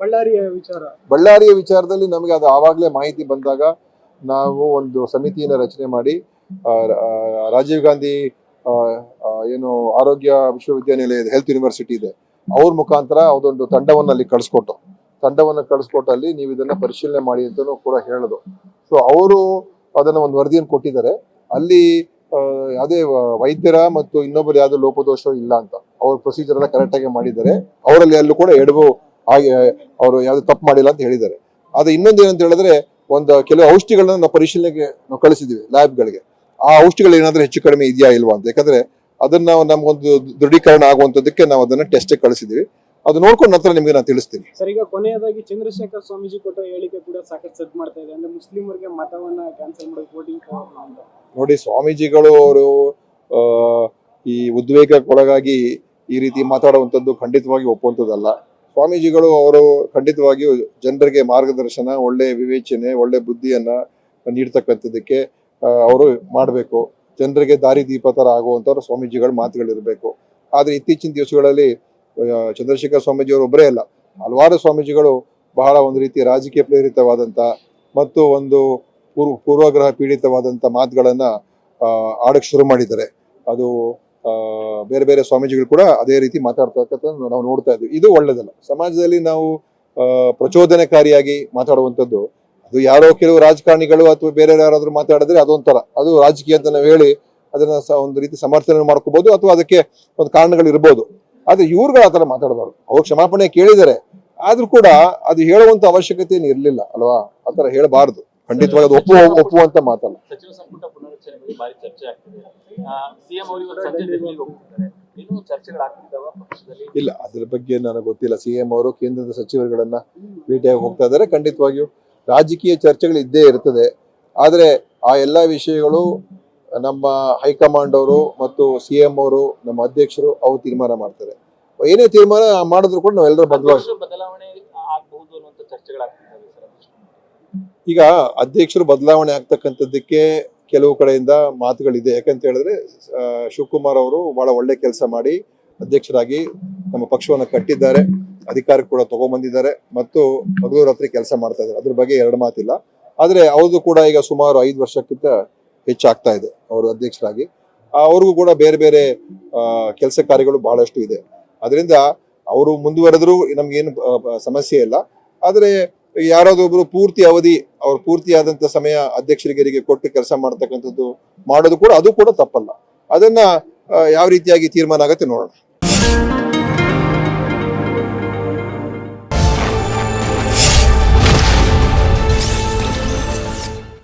ಬಳ್ಳಾರಿಯ ವಿಚಾರ. ಬಳ್ಳಾರಿಯ ವಿಚಾರದಲ್ಲಿ ನಮಗೆ ಅದು ಆವಾಗಲೇ ಮಾಹಿತಿ ಬಂದಾಗ ನಾವು ಒಂದು ಸಮಿತಿಯನ್ನು ರಚನೆ ಮಾಡಿ ರಾಜೀವ್ ಗಾಂಧಿ ಏನು ಆರೋಗ್ಯ ವಿಶ್ವವಿದ್ಯಾನಿಲಯ ಹೆಲ್ತ್ ಯೂನಿವರ್ಸಿಟಿ ಇದೆ, ಅವ್ರ ಮುಖಾಂತರ ಅದೊಂದು ತಂಡವನ್ನು ಅಲ್ಲಿ ಕಳಿಸ್ಕೊಟ್ಟು, ತಂಡವನ್ನು ಕಳಿಸ್ಕೊಟ್ಟು ಅಲ್ಲಿ ನೀವು ಇದನ್ನ ಪರಿಶೀಲನೆ ಮಾಡಿ ಅಂತಾನು ಕೂಡ ಹೇಳೋದು. ಸೊ ಅವರು ಅದನ್ನ ಒಂದು ವರದಿಯನ್ನು ಕೊಟ್ಟಿದ್ದಾರೆ. ಅಲ್ಲಿ ಅದೇ ವೈದ್ಯರ ಮತ್ತು ಇನ್ನೊಬ್ಬರು ಯಾವ್ದು ಲೋಪದೋಷ ಇಲ್ಲ ಅಂತ, ಅವ್ರ ಪ್ರೊಸೀಜರ್ ಎಲ್ಲ ಕರೆಕ್ಟ್ ಆಗಿ ಮಾಡಿದ್ದಾರೆ. ಅವರಲ್ಲಿ ಅಲ್ಲೂ ಕೂಡ ಎಡವು ಹಾಗೆ ಅವರು ಯಾವುದೇ ತಪ್ಪು ಮಾಡಿಲ್ಲ ಅಂತ ಹೇಳಿದ್ದಾರೆ. ಆದ್ರೆ ಇನ್ನೊಂದು ಏನಂತ ಹೇಳಿದ್ರೆ ಒಂದು ಕೆಲವು ಔಷಧಿಗಳನ್ನ ನಾವು ಪರಿಶೀಲನೆಗೆ ನಾವು ಕಳಿಸಿದ್ವಿ ಲ್ಯಾಬ್ಗಳಿಗೆ. ಆ ಔಷಧಿಗಳು ಏನಾದ್ರೂ ಹೆಚ್ಚು ಕಡಿಮೆ ಇದೆಯಾ ಇಲ್ವಾ ಅಂತ. ಯಾಕಂದ್ರೆ ಅದನ್ನ ನಾವು ನಮ್ಗೊಂದು ದೃಢೀಕರಣ ಆಗುವಂತದಕ್ಕೆ ನಾವು ಅದನ್ನ ಟೆಸ್ಟ್ ಕಳಿಸಿದ್ವಿ. ಅದು ನೋಡ್ಕೊಂಡು ನಂತರ ನಿಮ್ಗೆ ನಾನು ತಿಳಿಸ್ತೀನಿ. ಸರ್ ಈಗ ಕೊನೆಯದಾಗಿ ಚಂದ್ರಶೇಖರ್ ಸ್ವಾಮೀಜಿ ಕೊಟ್ಟ ಹೇಳಿಕೆ ಕೂಡ ಸಾಕಷ್ಟು ಸದ್ ಮಾಡ್ತಾ ಇದೆ. ಅಂದ್ರೆ ಮುಸ್ಲಿಮರಿಗೆ ಮತವನ್ನ ಕ್ಯಾನ್ಸಲ್ ಮಾಡಿ ವೋಟಿಂಗ್ ನೋಡಿ ಸ್ವಾಮೀಜಿಗಳು ಅವರು ಈ ಉದ್ವೇಗಕ್ಕೊಳಗಾಗಿ ಈ ರೀತಿ ಮಾತಾಡುವಂಥದ್ದು ಖಂಡಿತವಾಗಿ ಒಪ್ಪುವಂಥದ್ದಲ್ಲ ಸ್ವಾಮೀಜಿಗಳು ಅವರು ಖಂಡಿತವಾಗಿಯೂ ಜನರಿಗೆ ಮಾರ್ಗದರ್ಶನ ಒಳ್ಳೆ ವಿವೇಚನೆ, ಒಳ್ಳೆ ಬುದ್ಧಿಯನ್ನ ನೀಡ್ತಕ್ಕಂಥದ್ದಕ್ಕೆ ಅವರು ಮಾಡಬೇಕು. ಜನರಿಗೆ ದಾರಿ ದೀಪ ತರ ಆಗುವಂಥವ್ರು ಸ್ವಾಮೀಜಿಗಳ ಮಾತುಗಳಿರಬೇಕು. ಆದರೆ ಇತ್ತೀಚಿನ ದಿವಸಗಳಲ್ಲಿ ಚಂದ್ರಶೇಖರ್ ಸ್ವಾಮೀಜಿ ಅವರು ಒಬ್ಬರೇ ಅಲ್ಲ. ಹಲವಾರು ಸ್ವಾಮೀಜಿಗಳು ಬಹಳ ಒಂದು ರೀತಿ ರಾಜಕೀಯ ಪ್ರೇರಿತವಾದಂತ ಮತ್ತು ಒಂದು ಪೂರ್ವ ಪೂರ್ವಗ್ರಹ ಪೀಡಿತವಾದಂತ ಮಾತುಗಳನ್ನು ಆಡಕ್ಕೆ ಆಡಕ್ ಶುರು ಮಾಡಿದ್ದಾರೆ. ಅದು ಬೇರೆ ಬೇರೆ ಸ್ವಾಮೀಜಿಗಳು ಕೂಡ ಅದೇ ರೀತಿ ಮಾತಾಡ್ತಕ್ಕಂಥ ನಾವು ನೋಡ್ತಾ ಇದ್ವಿ. ಇದು ಒಳ್ಳೇದಲ್ಲ. ಸಮಾಜದಲ್ಲಿ ನಾವು ಆ, ಪ್ರಚೋದನಕಾರಿಯಾಗಿ ಮಾತಾಡುವಂಥದ್ದು ಅದು ಯಾರೋ ಕೆಲವು ರಾಜಕಾರಣಿಗಳು ಅಥವಾ ಬೇರೆ ಯಾರಾದರೂ ಮಾತಾಡಿದ್ರೆ ಅದೊಂಥರ. ಅದು ರಾಜಕೀಯ ಅಂತ ನಾವು ಹೇಳಿ ಅದನ್ನ ಒಂದು ರೀತಿ ಸಮರ್ಥನೆ ಮಾಡ್ಕೋಬಹುದು ಅಥವಾ ಅದಕ್ಕೆ ಒಂದು ಕಾರಣಗಳು ಇರ್ಬೋದು. ಆದ್ರೆ ಇವ್ರುಗಳು ಆತರ ಮಾತಾಡಬಾರ್ದು. ಅವ್ರು ಕ್ಷಮಾಪಣೆ ಕೇಳಿದರೆ ಆದ್ರೂ ಕೂಡ ಅದು ಹೇಳುವಂತ ಅವಶ್ಯಕತೆ ಏನು ಇರ್ಲಿಲ್ಲ ಅಲ್ವಾ? ಆತರ ಹೇಳಬಾರ್ದು. ಖಂಡಿತವಾಗಿ ಅದು ಒಪ್ಪು ಒಪ್ಪುವಂತ ಮಾತಲ್ಲ. ಬಗ್ಗೆ ಚರ್ಚೆ ಆಗ್ತಿದೆ. ಸಿಎಂ ಅವರು ಇವತ್ತು ಸಂಜೆ ದೆಹಲಿಗೆ ಹೋಗ್ತಿದ್ದಾರೆ. ಇನ್ನೂ ಚರ್ಚೆಗಳಾಗ್ತಿದ್ದಾವ ಪಕ್ಷದಲ್ಲಿ? ಇಲ್ಲ ಅದ್ರ ಬಗ್ಗೆ ನನಗೆ ಗೊತ್ತಿಲ್ಲ. ಸಿ ಎಂ ಅವರು ಕೇಂದ್ರದ ಸಚಿವರುಗಳನ್ನ ಭೇಟಿಯಾಗಿ ಹೋಗ್ತಾ ಇದ್ದಾರೆ. ಖಂಡಿತವಾಗಿಯೂ ರಾಜಕೀಯ ಚರ್ಚೆಗಳು ಇದ್ದೇ ಇರ್ತದೆ. ಆದ್ರೆ ಆ ಎಲ್ಲ ವಿಷಯಗಳು ನಮ್ಮ ಹೈಕಮಾಂಡ್ ಅವರು ಮತ್ತು ಸಿ ಎಂ ಅವರು ನಮ್ಮ ಅಧ್ಯಕ್ಷರು ಅವ್ರು ತೀರ್ಮಾನ ಮಾಡ್ತಾರೆ. ಏನೇ ತೀರ್ಮಾನ ಮಾಡಿದ್ರು ಕೂಡ ನಾವೆಲ್ಲರೂ ಬದಲಾವಣೆ ಈಗ ಅಧ್ಯಕ್ಷರು ಬದಲಾವಣೆ ಆಗ್ತಕ್ಕಂಥದ್ದಕ್ಕೆ ಕೆಲವು ಕಡೆಯಿಂದ ಮಾತುಗಳಿದೆ. ಯಾಕಂತ ಹೇಳಿದ್ರೆ ಶಿವಕುಮಾರ್ ಅವರು ಬಹಳ ಒಳ್ಳೆ ಕೆಲಸ ಮಾಡಿ ಅಧ್ಯಕ್ಷರಾಗಿ ನಮ್ಮ ಪಕ್ಷವನ್ನು ಕಟ್ಟಿದ್ದಾರೆ. ಅಧಿಕಾರ ಕೂಡ ತಗೊಂಡ್ಬಂದಿದ್ದಾರೆ ಮತ್ತು ಹಗಲು ರಾತ್ರಿ ಕೆಲಸ ಮಾಡ್ತಾ ಇದ್ದಾರೆ. ಅದ್ರ ಬಗ್ಗೆ ಎರಡು ಮಾತಿಲ್ಲ. ಆದ್ರೆ ಅವ್ರದ್ದು ಕೂಡ ಈಗ ಸುಮಾರು ಐದು ವರ್ಷಕ್ಕಿಂತ ಹೆಚ್ಚಾಗ್ತಾ ಇದೆ ಅವರು ಅಧ್ಯಕ್ಷರಾಗಿ. ಅವ್ರಿಗೂ ಕೂಡ ಬೇರೆ ಬೇರೆ ಕೆಲಸ ಕಾರ್ಯಗಳು ಬಹಳಷ್ಟು ಇದೆ. ಅದರಿಂದ ಅವರು ಮುಂದುವರೆದ್ರೂ ನಮ್ಗೇನು ಸಮಸ್ಯೆ ಇಲ್ಲ. ಆದ್ರೆ ಯಾರಾದೊಬ್ರು ಪೂರ್ತಿ ಅವಧಿ ಅವ್ರು ಪೂರ್ತಿಯಾದಂತ ಸಮಯ ಅಧ್ಯಕ್ಷರಿಗೆ ಕೊಟ್ಟು ಕೆಲಸ ಮಾಡ್ತಕ್ಕಂಥದ್ದು ಮಾಡೋದು ಕೂಡ ಅದು ಕೂಡ ತಪ್ಪಲ್ಲ. ಅದನ್ನ ಯಾವ ರೀತಿಯಾಗಿ ತೀರ್ಮಾನ ಆಗತ್ತೆ ನೋಡೋಣ.